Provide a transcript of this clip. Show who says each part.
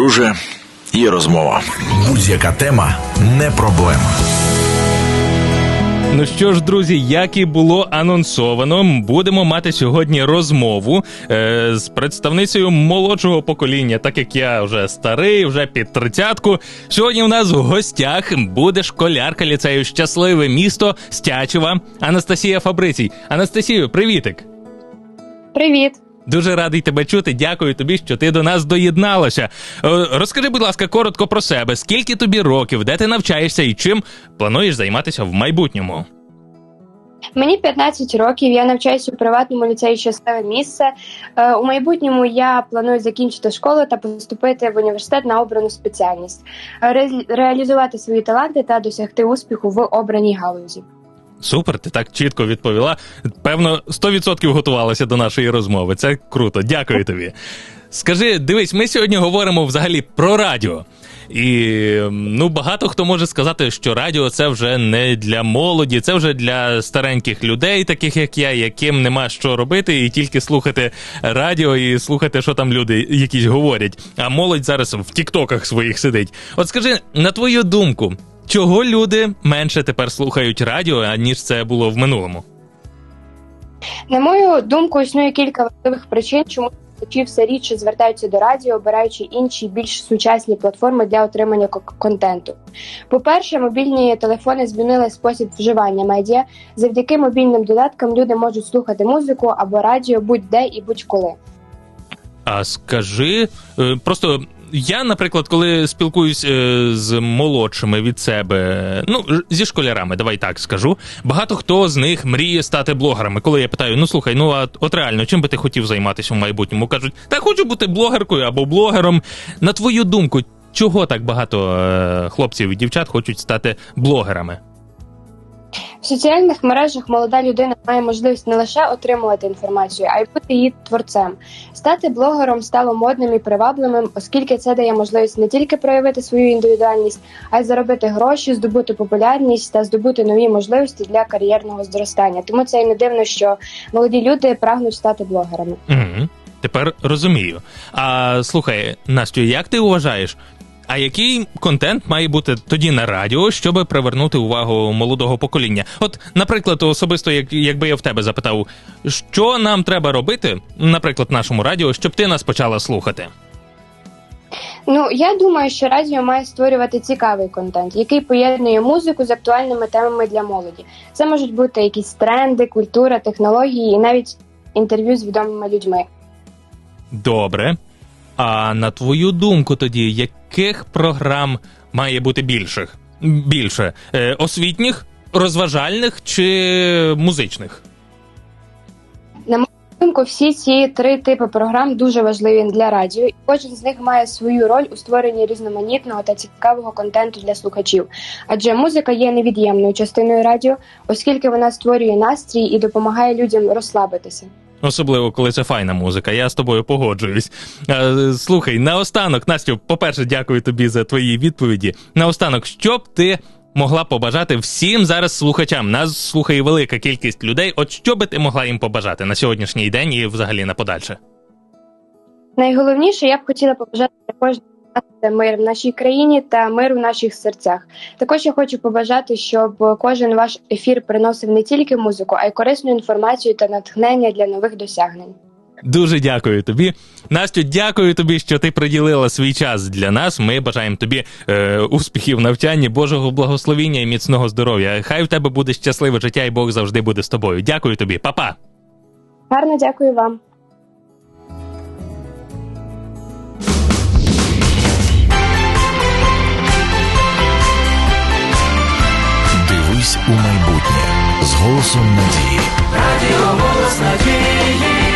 Speaker 1: друже, є розмова.
Speaker 2: Будь-яка тема не проблема.
Speaker 3: Ну що ж, друзі, як і було анонсовано, будемо мати сьогодні розмову е, з представницею молодшого покоління, так як я вже старий, вже під тридцятку. Сьогодні у нас в гостях буде школярка ліцею Щасливе місто Стячева Анастасія Фабрицій. Анастасію, привітик!
Speaker 4: Привіт.
Speaker 3: Дуже радий тебе чути. Дякую тобі, що ти до нас доєдналася. Е, Розкажи, будь ласка, коротко про себе. Скільки тобі років, де ти навчаєшся і чим плануєш займатися в майбутньому?
Speaker 4: Мені 15 років. Я навчаюся у приватному ліцеї щасливе місце. Е, У майбутньому я планую закінчити школу та поступити в університет на обрану спеціальність, Ре- реалізувати свої таланти та досягти успіху в обраній галузі.
Speaker 3: Супер, ти так чітко відповіла. Певно, 100% готувалася до нашої розмови. Це круто. Дякую тобі. Скажи, дивись, ми сьогодні говоримо взагалі про радіо. І ну багато хто може сказати, що радіо це вже не для молоді, це вже для стареньких людей, таких як я, яким нема що робити, і тільки слухати радіо і слухати, що там люди якісь говорять. А молодь зараз в тіктоках своїх сидить. От скажи, на твою думку, чого люди менше тепер слухають радіо, аніж це було в минулому?
Speaker 4: На мою думку, існує кілька важливих причин, чому слухачі все рідше звертаються до радіо, обираючи інші більш сучасні платформи для отримання контенту. По-перше, мобільні телефони змінили спосіб вживання медіа. Завдяки мобільним додаткам люди можуть слухати музику або радіо будь-де і будь-коли.
Speaker 3: А скажи, е, просто я, наприклад, коли спілкуюсь е, з молодшими від себе, ну зі школярами, давай так скажу. Багато хто з них мріє стати блогерами. Коли я питаю, ну слухай, ну а от реально, чим би ти хотів займатися в майбутньому? Кажуть, та хочу бути блогеркою або блогером. На твою думку, чого так багато е, хлопців і дівчат хочуть стати блогерами?
Speaker 4: В соціальних мережах молода людина має можливість не лише отримувати інформацію, а й бути її творцем. Стати блогером стало модним і привабливим, оскільки це дає можливість не тільки проявити свою індивідуальність, а й заробити гроші, здобути популярність та здобути нові можливості для кар'єрного зростання. Тому це і не дивно, що молоді люди прагнуть стати блогерами.
Speaker 3: Тепер розумію. А слухай, Настю, як ти вважаєш? А який контент має бути тоді на радіо, щоб привернути увагу молодого покоління? От, наприклад, особисто, як, якби я в тебе запитав, що нам треба робити, наприклад, нашому радіо, щоб ти нас почала слухати?
Speaker 4: Ну я думаю, що радіо має створювати цікавий контент, який поєднує музику з актуальними темами для молоді. Це можуть бути якісь тренди, культура, технології і навіть інтерв'ю з відомими людьми.
Speaker 3: Добре. А на твою думку, тоді, яких програм має бути більших? Більше е, освітніх, розважальних чи музичних?
Speaker 4: На мою думку, всі ці три типи програм дуже важливі для радіо, і кожен з них має свою роль у створенні різноманітного та цікавого контенту для слухачів. Адже музика є невід'ємною частиною радіо, оскільки вона створює настрій і допомагає людям розслабитися.
Speaker 3: Особливо, коли це файна музика. Я з тобою погоджуюсь. Е, Слухай, наостанок, Настю, по-перше, дякую тобі за твої відповіді. Наостанок, що б ти могла побажати всім зараз слухачам? Нас слухає велика кількість людей. От що би ти могла їм побажати на сьогоднішній день і взагалі на подальше?
Speaker 4: Найголовніше я б хотіла побажати для кожного мир в нашій країні та мир в наших серцях. Також я хочу побажати, щоб кожен ваш ефір приносив не тільки музику, а й корисну інформацію та натхнення для нових досягнень.
Speaker 3: Дуже дякую тобі. Настю, дякую тобі, що ти приділила свій час для нас. Ми бажаємо тобі е, успіхів в навчанні, Божого благословіння і міцного здоров'я. Хай в тебе буде щасливе життя, і Бог завжди буде з тобою. Дякую тобі, Па-па!
Speaker 4: Гарно дякую вам.
Speaker 2: Голосом надії.
Speaker 5: Радіо голос надії.